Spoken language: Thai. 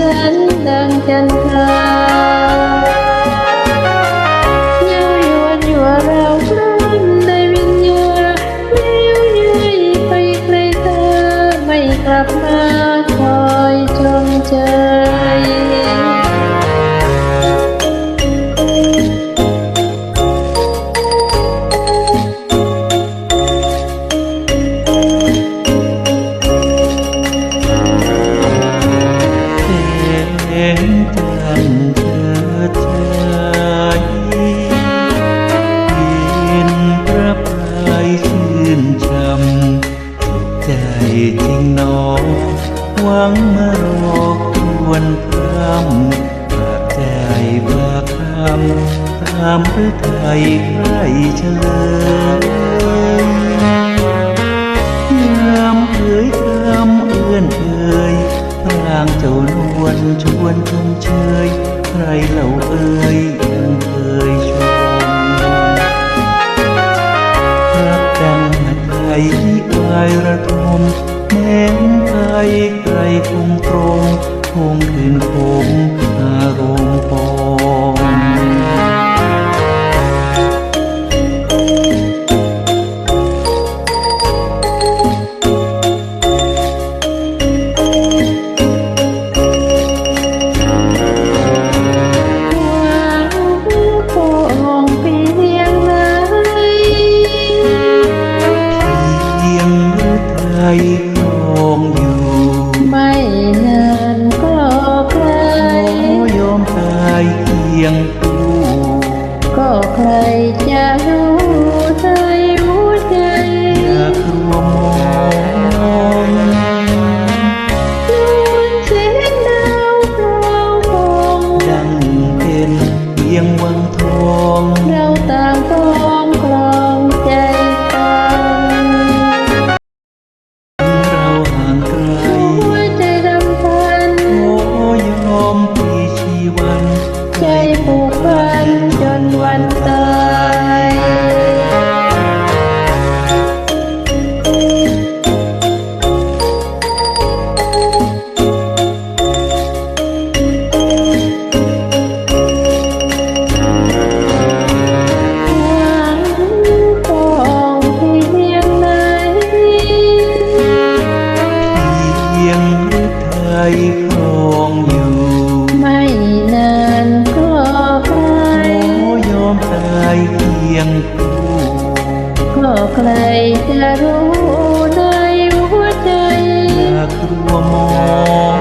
said งกันเธอใจเกินประพายชื่นช้ำถูกใจจริงนองหวังมารอกทวนพรำปากใจบาคำตามหระไทยใกล้เฉลยยามเอ่ยคำเอื้อนเอ่ยางเจ้านวลชวนชมเชย ใครเหล่าเอ่ยยังเคยชมรักดังหัดไทยที่กลายระทมแม้นไกลไกลคงตรงคงคืนคงหา riêng. จะรู้ในหัวใจอยากรัวมอง